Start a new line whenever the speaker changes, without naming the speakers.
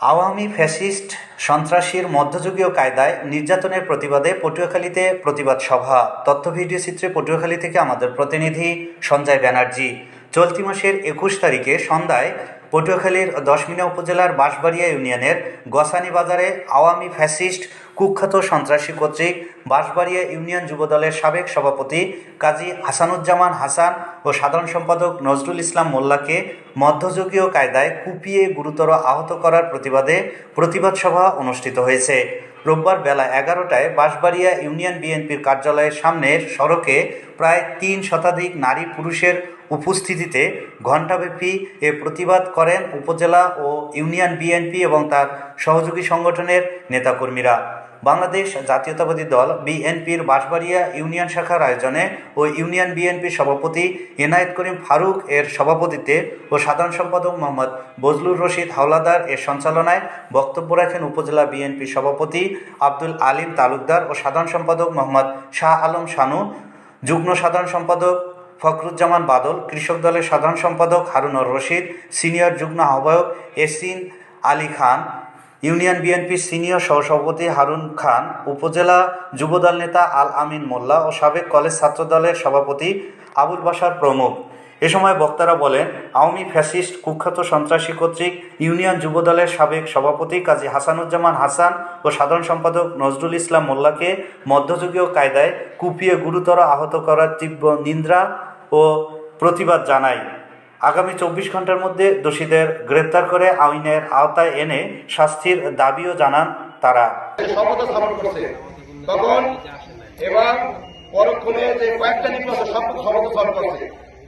Awami fascist সন্ত্রাসীর মধ্যযুগীয় কায়দায় নির্যাতনের প্রতিবাদে পটুয়াখালীতে প্রতিবাদ সভা। তথ্য ভিডিও চিত্রে পটুয়াখালী থেকে আমাদের প্রতিনিধি সঞ্জয় ব্যানার্জি। চলতি মাসের একুশ তারিখে সন্ধ্যায় পটুয়াখালীর দশমিনা উপজেলার বাঁশবাড়িয়া ইউনিয়নের গসানি বাজারে আওয়ামী ফ্যাসিস্ট কুখ্যাত সন্ত্রাসী কর্তৃক বাঁশবাড়িয়া ইউনিয়ন যুবদলের সাবেক সভাপতি কাজী হাসানুজ্জামান হাসান ও সাধারণ সম্পাদক নজরুল ইসলাম মোল্লাকে মধ্যযুগীয় কায়দায় কুপিয়ে গুরুতর আহত করার প্রতিবাদে প্রতিবাদ সভা অনুষ্ঠিত হয়েছে। রোববার বেলা এগারোটায় বাঁশবাড়িয়া ইউনিয়ন বিএনপির কার্যালয়ের সামনের সড়কে প্রায় তিন শতাধিক নারী পুরুষের উপস্থিতিতে ঘণ্টাব্যাপী এ প্রতিবাদ করেন উপজেলা ও ইউনিয়ন বিএনপি এবং তার সহযোগী সংগঠনের নেতাকর্মীরা। বাংলাদেশ জাতীয়তাবাদী দল বিএনপির বাঁশবাড়িয়া ইউনিয়ন শাখার আয়োজনে ও ইউনিয়ন বিএনপির সভাপতি এনায়েত করিম ফারুক এর সভাপতিত্বে ও সাধারণ সম্পাদক মোহাম্মদ বজলুর রশিদ হাওলাদার এর সঞ্চালনায় বক্তব্য রাখেন উপজেলা বিএনপি সভাপতি আব্দুল আলিম তালুকদার ও সাধারণ সম্পাদক মোহাম্মদ শাহ আলম শানু। যুগ্ম সাধারণ সম্পাদক ফখরুজ্জামান বাদল, কৃষক দলের সাধারণ সম্পাদক হারুনর রশিদ, সিনিয়র যুগ্ম আহ্বায়ক এসিন আলী খান, ইউনিয়ন বিএনপির সিনিয়র সহসভাপতি হারুন খান, উপজেলা যুবদল নেতা আল আমিন মোল্লা ও সাবেক কলেজ ছাত্রদলের সভাপতি আবুল বাসার প্রমুখ। এ সময় বক্তারা বলেন, আওয়ামী ফ্যাসিস্ট কুখ্যাত সন্ত্রাসী কর্তৃক ইউনিয়ন যুবদলের সাবেক সভাপতি কাজী হাসানুজ্জামান হাসান ও সাধারণ সম্পাদক নজরুল ইসলাম মোল্লাকে মধ্যযুগীয় কায়দায় কুপিয়ে গুরুতর আহত করার তীব্র নিন্দ্রা ও প্রতিবাদ জানায়। আগামী চব্বিশ ঘণ্টার মধ্যে দোষীদের গ্রেপ্তার করে আইনের আওতায় এনে শাস্তির দাবিও জানান তারা।
তখন পরক্ষণে যে কয়েকটা সব করছে।